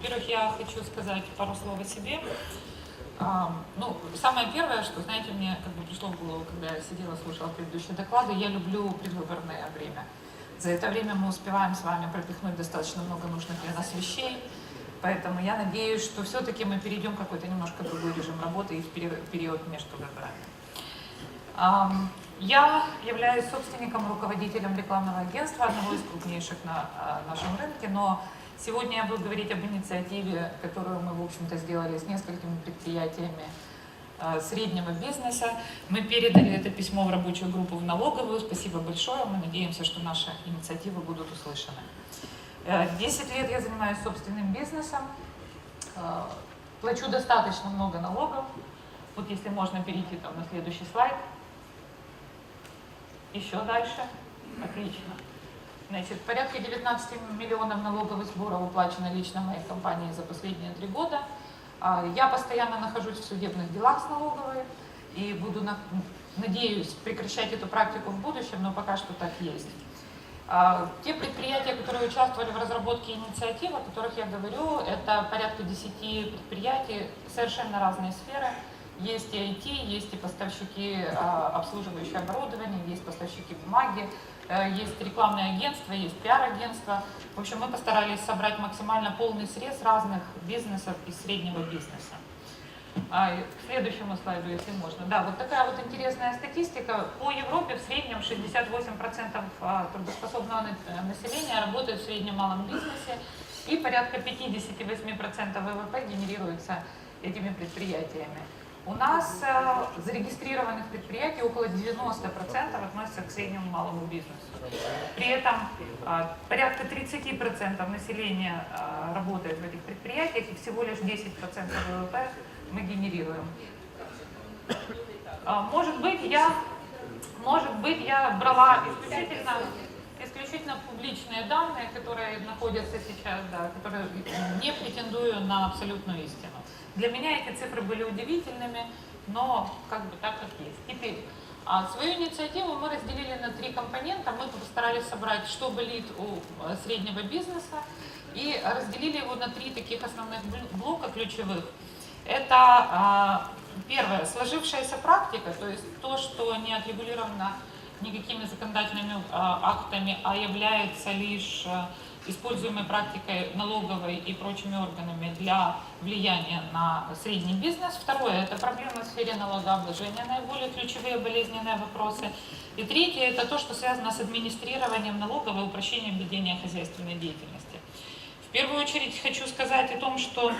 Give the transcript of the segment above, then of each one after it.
Во-первых, я хочу сказать пару слов о себе. А, Ну, самое первое, что, знаете, мне как бы пришло в голову, когда я сидела, слушала предыдущие доклады, я люблю предвыборное время. За это время мы успеваем с вами пропихнуть достаточно много нужных для нас вещей, поэтому я надеюсь, что все-таки мы перейдем в какой-то немножко другой режим работы и в период- между выборами. Ам, Я являюсь собственником, руководителем рекламного агентства, одного из крупнейших на а, нашем рынке, но сегодня я буду говорить об инициативе, которую мы, в общем-то, сделали с несколькими предприятиями а, среднего бизнеса. Мы передали это письмо в рабочую группу в налоговую. Спасибо большое. Мы надеемся, что наши инициативы будут услышаны. Э, 10 лет я занимаюсь собственным бизнесом. Э, Плачу достаточно много налогов. Вот если можно перейти там на следующий слайд. Еще дальше. Отлично. Значит, порядка 19 миллионов налоговых сборов уплачено лично моей компании за последние три года. А, Я постоянно нахожусь в судебных делах с налоговой и буду, на- надеюсь, прекращать эту практику в будущем, но пока что так есть. А, Те предприятия, которые участвовали в разработке инициативы, о которых я говорю, это порядка 10 предприятий, совершенно разные сферы. Есть и IT, есть и поставщики а, обслуживающего оборудования, есть поставщики бумаги, есть рекламные агентства, есть пиар-агентства. В общем, мы постарались собрать максимально полный срез разных бизнесов и среднего бизнеса. А, к следующему слайду, если можно. Да, вот такая вот интересная статистика. По Европе в среднем 68% а, трудоспособного э, населения работает в среднем малом бизнесе, и порядка 58% ВВП генерируется этими предприятиями. У нас э, зарегистрированных предприятий около 90% относятся к среднему малому бизнесу. При этом э, порядка 30% населения э, работает в этих предприятиях, и всего лишь 10% ВВП мы генерируем. Может быть, я, может быть, я брала исключительно, исключительно публичные данные, которые находятся сейчас, да, которые не претендую на абсолютную истину. Для меня эти цифры были удивительными, но как бы так как есть. Теперь, а, свою инициативу мы разделили на три компонента. Мы постарались собрать, что болит у э, среднего бизнеса, и разделили его на три таких основных бл- блока ключевых. Это а, первое, сложившаяся практика, то есть то, что не отрегулировано никакими законодательными а, актами, а является лишь а, используемой практикой налоговой и прочими органами для влияния на средний бизнес. Второе – это проблемы в сфере налогообложения, наиболее ключевые болезненные вопросы. И третье – это то, что связано с администрированием налогов и упрощением ведения хозяйственной деятельности. В первую очередь хочу сказать о том, что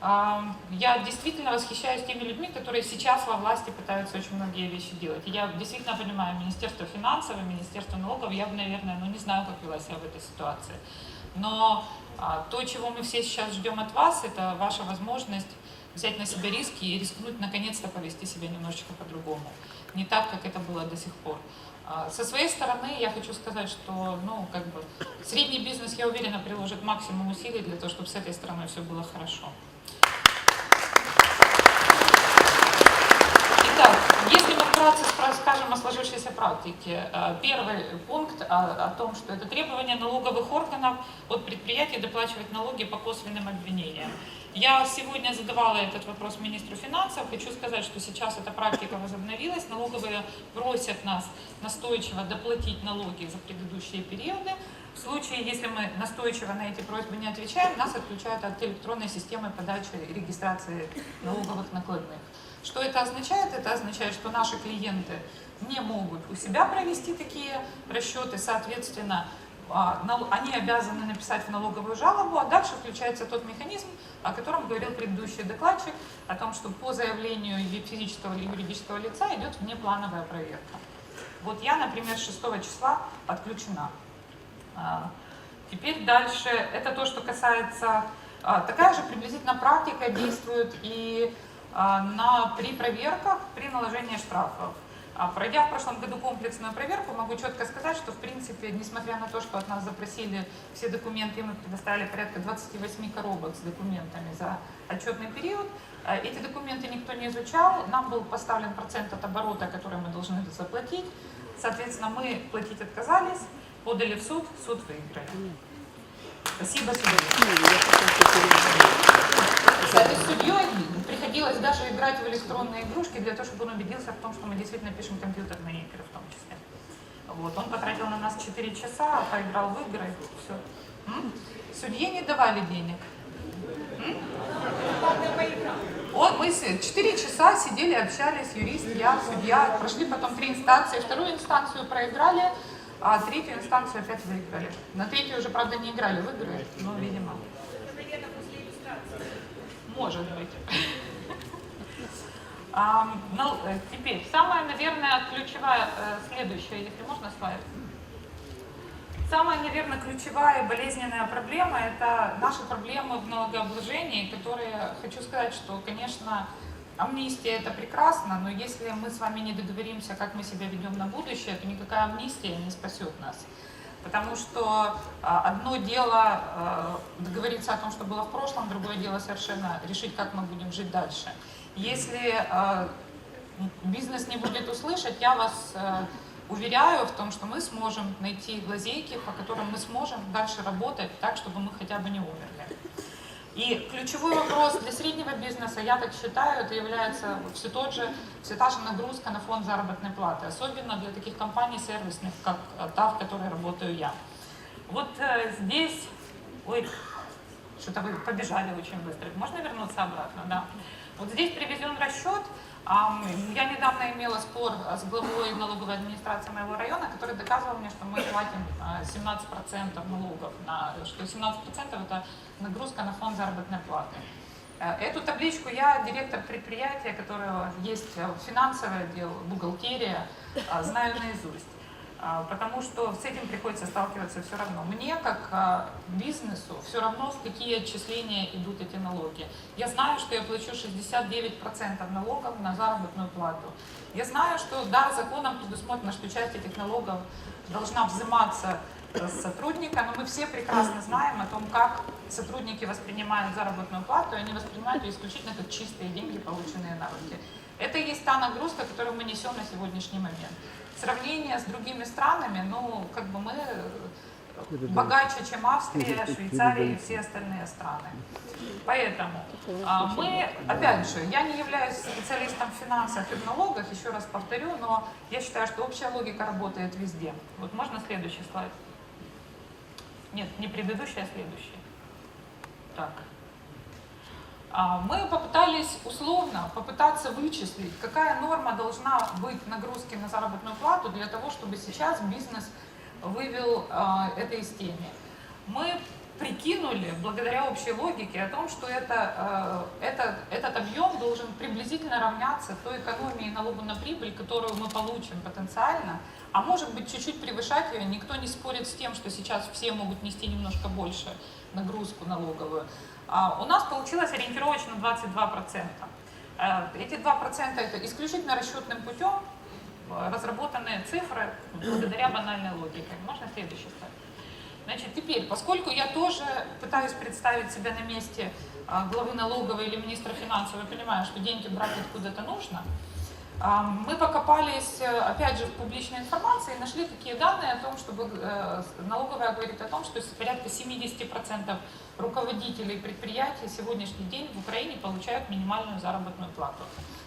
Я действительно восхищаюсь теми людьми, которые сейчас во власти пытаются очень многие вещи делать. Я действительно понимаю, Министерство финансов Министерство налогов, я бы, наверное, ну не знаю, как вела себя в этой ситуации. Но а, то, чего мы все сейчас ждем от вас, это ваша возможность взять на себя риски и рискнуть наконец-то повести себя немножечко по-другому. Не так, как это было до сих пор. А, Со своей стороны я хочу сказать, что ну, как бы, средний бизнес, я уверена, приложит максимум усилий для того, чтобы с этой стороной все было хорошо. Итак, если мы вкратце скажем о сложившейся практике, э, первый пункт о, о том, что это требование налоговых органов от предприятий доплачивать налоги по косвенным обвинениям. Я сегодня задавала этот вопрос министру финансов. Хочу сказать, что сейчас эта практика возобновилась. Налоговые просят нас настойчиво доплатить налоги за предыдущие периоды. В случае, если мы настойчиво на эти просьбы не отвечаем, нас отключают от электронной системы подачи и регистрации налоговых накладных. Что это означает? Это означает, что наши клиенты не могут у себя провести такие расчеты, соответственно, а, они обязаны написать в налоговую жалобу, а дальше включается тот механизм, о котором говорил предыдущий докладчик, о том, что по заявлению физического или юридического лица идет внеплановая проверка. Вот я, например, 6 числа отключена. А, Теперь дальше, это то, что касается, а, такая же приблизительно практика действует и а, на, при проверках, при наложении штрафов. Пройдя в прошлом году комплексную проверку, могу четко сказать, что в принципе, несмотря на то, что от нас запросили все документы, мы предоставили порядка 28 коробок с документами за отчетный период, эти документы никто не изучал, нам был поставлен процент от оборота, который мы должны заплатить, соответственно, мы платить отказались, Подали в суд, суд выиграли. Спасибо суду. судьей приходилось даже играть в электронные игрушки для того, чтобы он убедился в том, что мы действительно пишем компьютерные игры в том числе. Вот. Он потратил на нас 4 часа, а поиграл в игры, все. М? Судье не давали денег. М? Он, мы 4 часа сидели, общались, юрист, я, судья, прошли потом три инстанции, вторую инстанцию проиграли, а третью инстанцию опять выиграли. На третью уже, правда, не играли в игры, но, видимо. Может быть. А, ну, э, теперь, самая, наверное, ключевая, э, следующая, если можно, слайд. Самая, наверное, ключевая болезненная проблема – это наши проблемы в налогообложении, которые, хочу сказать, что, конечно, амнистия – это прекрасно, но если мы с вами не договоримся, как мы себя ведем на будущее, то никакая амнистия не спасет нас. Потому что а, одно дело а, договориться о том, что было в прошлом, другое дело совершенно решить, как мы будем жить дальше. Если а, бизнес не будет услышать, я вас уверяю в том, что мы сможем найти лазейки, по которым мы сможем дальше работать так, чтобы мы хотя бы не умерли. И ключевой вопрос для среднего бизнеса, я так считаю, это является все, тот же, все та же нагрузка на фонд заработной платы, особенно для таких компаний сервисных, как та, в которой работаю я. Вот э, здесь, ой, что-то вы побежали очень быстро, можно вернуться обратно, да? Вот здесь привезен расчет, я недавно имела спор с главой налоговой администрации моего района, который доказывал мне, что мы платим 17% а, налогов, на, что 17% это нагрузка на фонд заработной платы. Э, эту табличку я, директор предприятия, которого есть э, финансовый отдел, бухгалтерия, э, знаю наизусть. А, потому что с этим приходится сталкиваться все равно. Мне, как а, бизнесу, все равно, в какие отчисления идут эти налоги. Я знаю, что я плачу 69% налогов на заработную плату. Я знаю, что, да, законом предусмотрено, что часть этих налогов должна взиматься сотрудника, но мы все прекрасно знаем о том, как сотрудники воспринимают заработную плату, и они воспринимают ее исключительно как чистые деньги, полученные на руки. Это и есть та нагрузка, которую мы несем на сегодняшний момент сравнение с другими странами, ну, как бы мы богаче, чем Австрия, Швейцария и все остальные страны. Поэтому а, мы, опять же, я не являюсь специалистом в финансах и в налогах, еще раз повторю, но я считаю, что общая логика работает везде. Вот можно следующий слайд? Нет, не предыдущий, а следующий. Так. А, мы попытались условно попытаться вычислить, какая норма должна быть нагрузки на заработную плату для того, чтобы сейчас бизнес вывел а, это из тени. Мы прикинули, благодаря общей логике, о том, что это, а, это, этот объем должен приблизительно равняться той экономии налога на прибыль, которую мы получим потенциально, а может быть чуть-чуть превышать ее. Никто не спорит с тем, что сейчас все могут нести немножко больше нагрузку налоговую. А, у нас получилось ориентировочно 22%. Э, эти 2% это исключительно расчетным путем э, разработанные цифры благодаря банальной логике. Можно следующий слайд? Значит, теперь, поскольку я тоже пытаюсь представить себя на месте э, главы налоговой или министра финансов, я понимаю, что деньги брать откуда-то нужно, мы покопались, опять же, в публичной информации и нашли такие данные о том, чтобы налоговая говорит о том, что порядка 70% руководителей предприятий сегодняшний день в Украине получают минимальную заработную плату.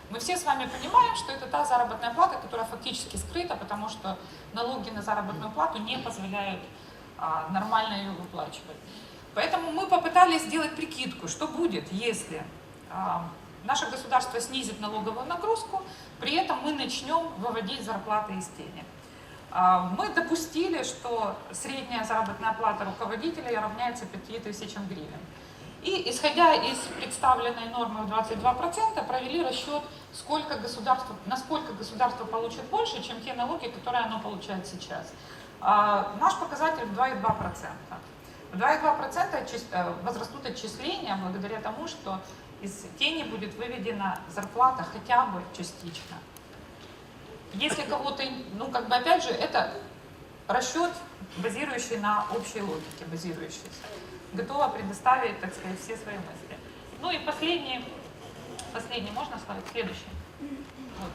Мы все с вами понимаем, что это та заработная плата, которая фактически скрыта, потому что налоги на заработную плату не позволяют а, нормально ее выплачивать. Поэтому мы попытались сделать прикидку, что будет, если а, наше государство снизит налоговую нагрузку, при этом мы начнем выводить зарплаты из тени. А, мы допустили, что средняя заработная плата руководителя равняется 5000 гривен. И, исходя из представленной нормы в 22%, провели расчет, сколько государство, насколько государство получит больше, чем те налоги, которые оно получает сейчас. А, наш показатель 2,2%. В 2,2% э, возрастут отчисления благодаря тому, что из тени будет выведена зарплата хотя бы частично. Если кого-то, ну как бы опять же, это расчет, базирующий на общей логике, базирующийся. Готова предоставить, так сказать, все свои мысли. Ну и последний, последний, можно сказать, следующий. Вот.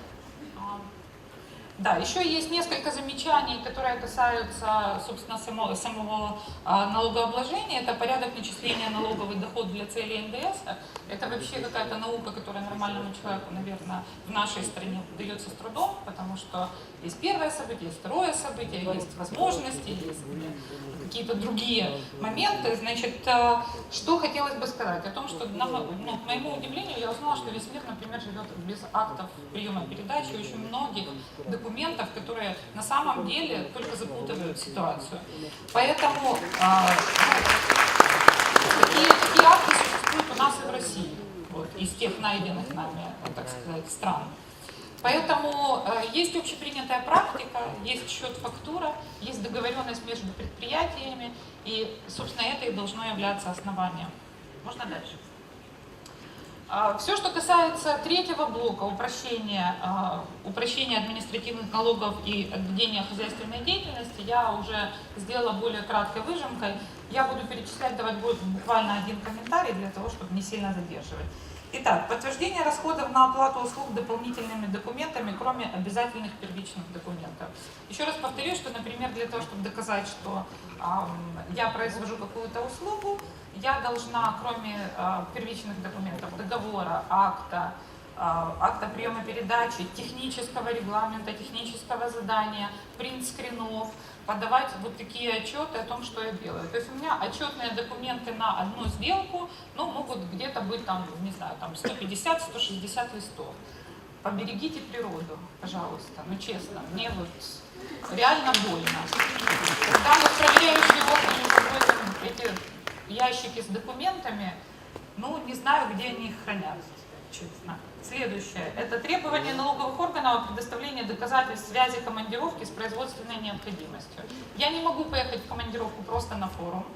Да, еще есть несколько замечаний, которые касаются, собственно, самого, самого налогообложения. Это порядок начисления налоговый доход для целей НДС. Это вообще какая-то наука, которая нормальному человеку, наверное, в нашей стране дается с трудом, потому что есть первое событие, есть второе событие, есть возможности, есть какие-то другие моменты. Значит, э, что хотелось бы сказать? О том, что, на, ну, к моему удивлению, я узнала, что весь мир, например, живет без актов приема передачи, очень многих документов, которые на самом деле только запутывают ситуацию. Поэтому такие, такие акты существуют у нас и в России, вот, из тех найденных нами, так сказать, стран. Поэтому э, есть общепринятая практика, есть счет-фактура, есть договоренность между предприятиями, и, собственно, это и должно являться основанием. Можно дальше? А, Все, что касается третьего блока, упрощения, а, упрощения административных налогов и ведения хозяйственной деятельности, я уже сделала более краткой выжимкой. Я буду перечислять, давать буквально один комментарий для того, чтобы не сильно задерживать. Итак, подтверждение расходов на оплату услуг дополнительными документами, кроме обязательных первичных документов. Еще раз повторю, что, например, для того, чтобы доказать, что я произвожу какую-то услугу, я должна, кроме э, первичных документов, договора, акта, э, акта приема передачи, технического регламента, технического задания, принт-скринов, подавать вот такие отчеты о том, что я делаю. То есть у меня отчетные документы на одну сделку, ну, могут где-то быть там, не знаю, там 150-160 листов. Поберегите природу, пожалуйста, ну честно, мне вот реально больно. Когда вот проверяющие органы эти ящики с документами, ну, не знаю, где они их хранят, честно. Следующее. Это требование налоговых органов о предоставлении доказательств связи командировки с производственной необходимостью. Я не могу поехать в командировку просто на форум.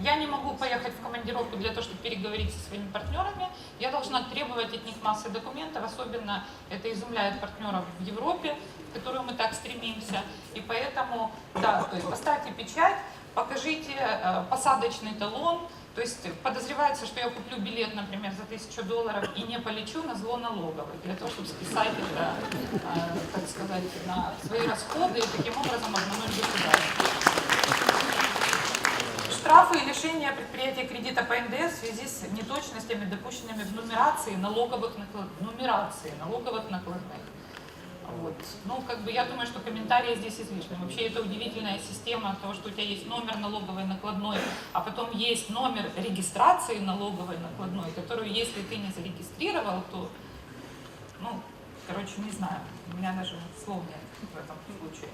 Я не могу поехать в командировку для того, чтобы переговорить со своими партнерами. Я должна требовать от них массы документов, особенно это изумляет партнеров в Европе, в которую мы так стремимся. И поэтому, да, то есть поставьте печать, покажите э, посадочный талон, то есть подозревается, что я куплю билет, например, за тысячу долларов и не полечу на зло налоговой, для того, чтобы списать это, э, так сказать, на свои расходы и таким образом обмануть государство. Штрафы и лишения предприятия кредита по НДС в связи с неточностями, допущенными в нумерации налоговых, наклад... нумерации налоговых накладных. Вот. Ну, как бы я думаю, что комментарии здесь излишни. Вообще это удивительная система того, что у тебя есть номер налоговой накладной, а потом есть номер регистрации налоговой накладной, которую, если ты не зарегистрировал, то, ну, короче, не знаю, у меня даже слов нет в этом случае.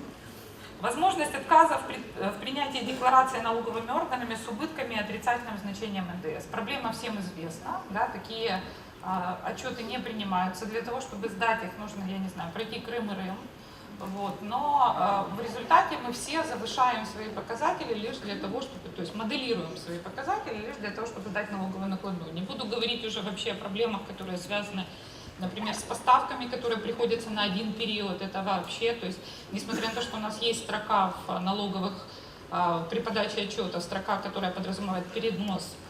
Возможность отказа в, при, в принятии декларации налоговыми органами с убытками и отрицательным значением НДС. Проблема всем известна, да, такие отчеты не принимаются. Для того, чтобы сдать их, нужно, я не знаю, пройти Крым и Рым. Вот. Но э, в результате мы все завышаем свои показатели лишь для того, чтобы, то есть моделируем свои показатели лишь для того, чтобы дать налоговую накладную. Не буду говорить уже вообще о проблемах, которые связаны, например, с поставками, которые приходятся на один период. Это вообще, то есть, несмотря на то, что у нас есть строка в налоговых э, при подаче отчета, строка, которая подразумевает перенос а,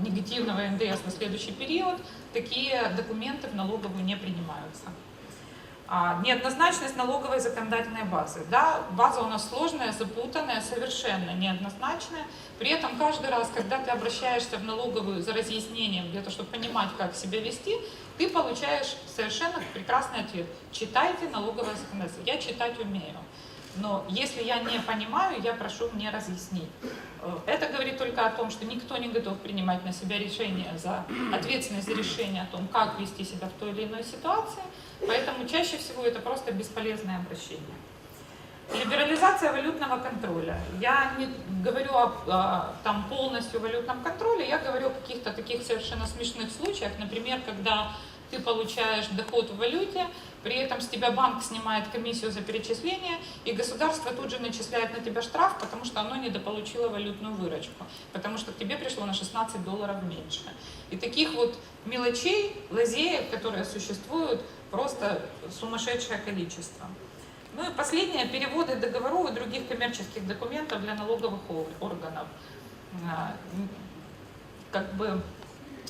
негативного НДС на следующий период, такие документы в налоговую не принимаются. А, неоднозначность налоговой законодательной базы. Да, база у нас сложная, запутанная, совершенно неоднозначная. При этом каждый раз, когда ты обращаешься в налоговую за разъяснением, того, чтобы понимать, как себя вести, ты получаешь совершенно прекрасный ответ. Читайте налоговое законодательство. Я читать умею. Но если я не понимаю, я прошу мне разъяснить. Э, это говорит только о том, что никто не готов принимать на себя решение за ответственность за решение о том, как вести себя в той или иной ситуации. Поэтому чаще всего это просто бесполезное обращение. Либерализация валютного контроля. Я не говорю о, о там, полностью валютном контроле, я говорю о каких-то таких совершенно смешных случаях. Например, когда ты получаешь доход в валюте, при этом с тебя банк снимает комиссию за перечисление, и государство тут же начисляет на тебя штраф, потому что оно недополучило валютную выручку, потому что к тебе пришло на 16 долларов меньше. И таких вот мелочей, лазеек, которые существуют, просто сумасшедшее количество. Ну и последнее, переводы договоров и других коммерческих документов для налоговых органов. А, как бы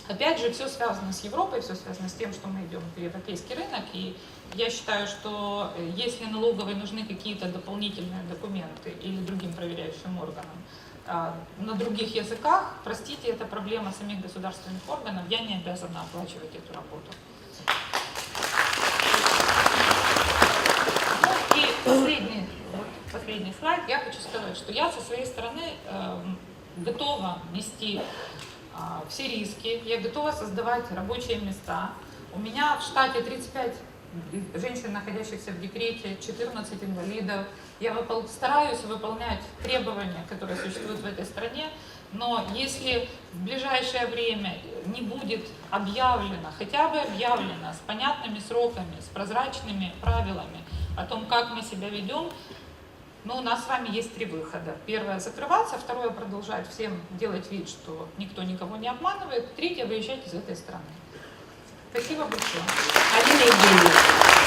Опять же, все связано с Европой, все связано с тем, что мы идем в европейский рынок. И я считаю, что э, если налоговой нужны какие-то дополнительные документы или другим проверяющим органам а, на других языках, простите, это проблема самих государственных органов, я не обязана оплачивать эту работу. Ну и последний, вот последний слайд, я хочу сказать, что я со своей стороны эм, готова нести все риски, я готова создавать рабочие места. У меня в штате 35 женщин, находящихся в декрете, 14 инвалидов. Я выпол- стараюсь выполнять требования, которые существуют в этой стране, но если в ближайшее время не будет объявлено, хотя бы объявлено с понятными сроками, с прозрачными правилами о том, как мы себя ведем, но у нас с вами есть три выхода. Первое – закрываться, второе – продолжать всем делать вид, что никто никого не обманывает, третье – выезжать из этой страны. Спасибо большое. Алина Евгеньевна,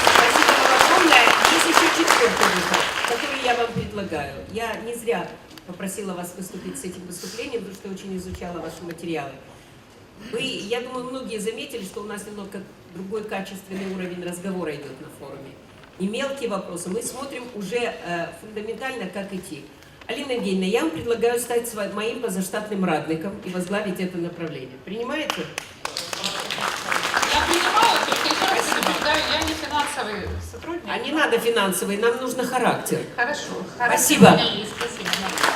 спасибо вам огромное. Есть еще четвертый выход, который я вам предлагаю. Я не зря попросила вас выступить с этим выступлением, потому что очень изучала ваши материалы. Вы, я думаю, многие заметили, что у нас немного другой качественный уровень разговора идет на форуме. И мелкие вопросы мы смотрим уже э, фундаментально, как идти. Алина Евгеньевна, я вам предлагаю стать сва- моим позаштатным радником и возглавить это направление. Принимаете? Я принимаю, только еще раз предупреждаю, я не финансовый сотрудник. А не надо финансовые, нам нужно характер. Хорошо. Спасибо. Спасибо.